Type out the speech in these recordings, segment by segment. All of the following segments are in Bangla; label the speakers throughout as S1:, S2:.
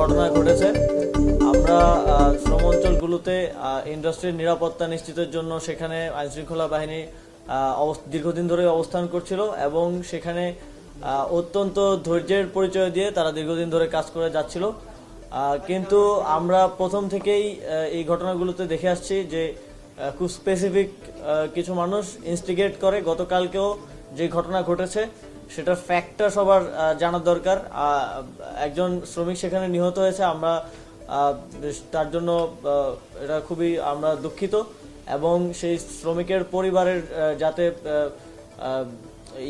S1: ঘটনা ঘটেছে। আমরা শ্রম অঞ্চলগুলোতে ইন্ডাস্ট্রির নিরাপত্তা নিশ্চিতের জন্য সেখানে আইনশৃঙ্খলা বাহিনী দীর্ঘদিন ধরে অবস্থান করছিল এবং সেখানে অত্যন্ত ধৈর্যের পরিচয় দিয়ে তারা দীর্ঘদিন ধরে কাজ করে যাচ্ছিল। কিন্তু আমরা প্রথম থেকেই এই ঘটনাগুলোতে দেখে আসছি যে খুব স্পেসিফিক কিছু মানুষ ইনস্টিগেট করে। গতকালকেও যে ঘটনা ঘটেছে সেটার ফ্যাক্টটা সবার জানার দরকার। একজন শ্রমিক সেখানে নিহত হয়েছে, আমরা তার জন্য এটা খুবই আমরা দুঃখিত। এবং সেই শ্রমিকের পরিবারের যাতে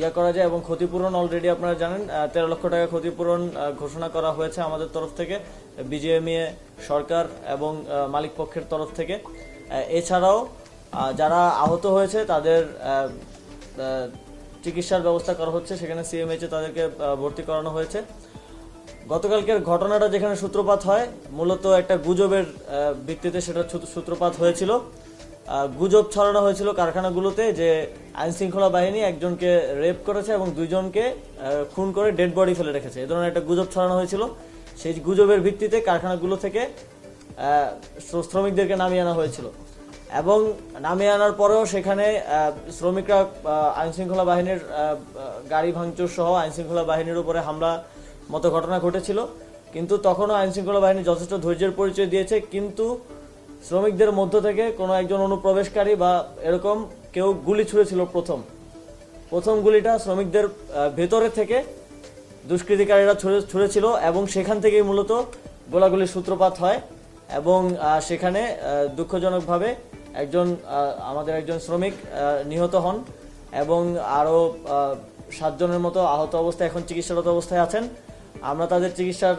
S1: ইয়া করা যায় এবং ক্ষতিপূরণ অলরেডি আপনারা জানেন তেরো লক্ষ টাকা ক্ষতিপূরণ ঘোষণা করা হয়েছে আমাদের তরফ থেকে, বিজিএমইএ সরকার এবং মালিক পক্ষের তরফ থেকে। এছাড়াও যারা আহত হয়েছে তাদের চিকিৎসার ব্যবস্থা করা হচ্ছে, সেখানে সিএমএইচে তাদেরকে ভর্তি করানো হয়েছে। গতকালকের ঘটনাটা যেখানে সূত্রপাত হয়, মূলত একটা গুজবের ভিত্তিতে সেটা সূত্রপাত হয়েছিল। গুজব ছড়ানো হয়েছিল কারখানাগুলোতে যে আইন শৃঙ্খলা বাহিনী একজনকে রেপ করেছে এবং দুইজনকে খুন করে ডেড বডি ফেলে রেখেছে। এ ধরনের একটা গুজব ছড়ানো হয়েছিল। সেই গুজবের ভিত্তিতে কারখানাগুলো থেকে শ্রমিকদেরকে নামিয়ে আনা হয়েছিল। এবং নামিয়ে আনার পরেও সেখানে শ্রমিকরা আইনশৃঙ্খলা বাহিনীর গাড়ি ভাঙচুর সহ আইনশৃঙ্খলা বাহিনীর উপরে হামলা মতো ঘটনা ঘটেছিল। কিন্তু তখনও আইনশৃঙ্খলা বাহিনী যথেষ্ট ধৈর্যের পরিচয় দিয়েছে। কিন্তু শ্রমিকদের মধ্য থেকে কোনো একজন অনুপ্রবেশকারী বা এরকম কেউ গুলি ছুঁড়েছিল প্রথম। প্রথম গুলিটা শ্রমিকদের ভেতরে থেকে দুষ্কৃতিকারীরা ছুড়ে, ছুঁড়েছিল এবং সেখান থেকেই মূলত গোলাগুলির সূত্রপাত হয় এবং সেখানে দুঃখজনকভাবে একজন আমাদের একজন শ্রমিক নিহত হন এবং আরও সাতজনের মতো আহত অবস্থায় এখন চিকিৎসারত অবস্থায় আছেন। আমরা তাদের চিকিৎসার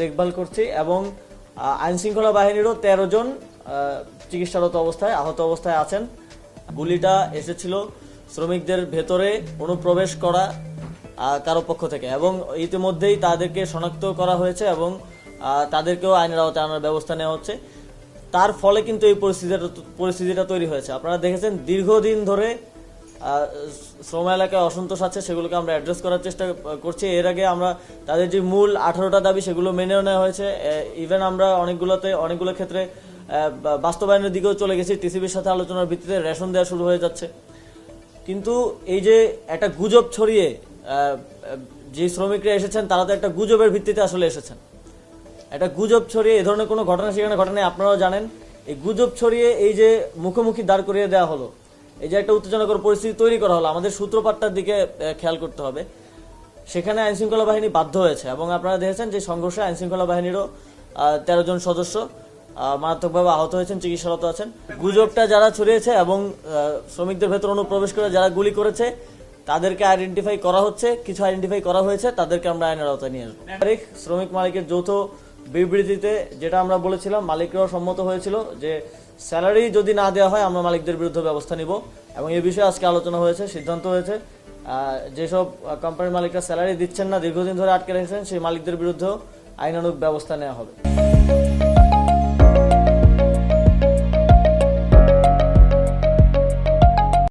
S1: দেখভাল করছি এবং আইন শৃঙ্খলা বাহিনীরও তেরো জন চিকিৎসারত অবস্থায়, আহত অবস্থায় আছেন। গুলিটা এসেছিল শ্রমিকদের ভেতরে অনুপ্রবেশ করা কারও পক্ষ থেকে এবং ইতিমধ্যেই তাদেরকে শনাক্ত করা হয়েছে এবং তাদেরকেও আইনের আওতায় আনার ব্যবস্থা নেওয়া হচ্ছে। তার ফলে কিন্তু এই পরিস্থিতিটা পরিস্থিতিটা তৈরি হয়েছে। আপনারা দেখেছেন দীর্ঘদিন ধরে শ্রম এলাকায় অসন্তোষ আছে, সেগুলোকে আমরা অ্যাড্রেস করার চেষ্টা করছি। এর আগে আমরা তাদের যে মূল আঠারোটা দাবি, সেগুলো মেনেও নেওয়া হয়েছে। ইভেন আমরা অনেকগুলোতে, অনেকগুলো ক্ষেত্রে বাস্তবায়নের দিকেও চলে গেছি। টিসিবির সাথে আলোচনার ভিত্তিতে রেশন দেওয়া শুরু হয়ে যাচ্ছে। কিন্তু এই যে একটা গুজব ছড়িয়ে যে শ্রমিকরা এসেছেন, তারা তো একটা গুজবের ভিত্তিতে আসলে এসেছেন। একটা গুজব ছড়িয়ে এ ধরনের কোনো ঘটনা সেখানে ঘটনা, আপনারাও জানেন। এই গুজব ছড়িয়ে এই যে মুখোমুখি দাঁড় করিয়ে দেওয়া হলো, এই যে একটা উত্তেজনকর পরিস্থিতি তৈরি করা হলো, আমাদের সূত্রপাতটার দিকে খেয়াল করতে হবে। সেখানে আইনশৃঙ্খলা বাহিনী বাধ্য হয়েছে এবং আপনারা দেখেছেন যে সংঘর্ষে আইনশৃঙ্খলা বাহিনীরও তেরো জন সদস্য মারাত্মকভাবে আহত হয়েছেন, চিকিৎসারত আছেন। গুজবটা যারা ছড়িয়েছে এবং শ্রমিকদের ভেতর অনুপ্রবেশ করে যারা গুলি করেছে, তাদেরকে আইডেন্টিফাই করা হচ্ছে। কিছু আইডেন্টিফাই করা হয়েছে, তাদেরকে আমরা আইনের আওতায় নিয়ে আসব। তারিখ, শ্রমিক মালিকের যৌথ বিবৃতিতে যেটা আমরা বলেছিলাম, মালিকরাও সম্মত হয়েছিল যে স্যালারি যদি না দেওয়া হয়, আমরা মালিকদের বিরুদ্ধে ব্যবস্থা নিব। এবং এ বিষয়ে আজকে আলোচনা হয়েছে, সিদ্ধান্ত হয়েছে যেসব কোম্পানির মালিকরা স্যালারি দিচ্ছেন না, দীর্ঘদিন ধরে আটকে রেখেছেন, সেই মালিকদের বিরুদ্ধেও আইনানুগ ব্যবস্থা নেওয়া হবে।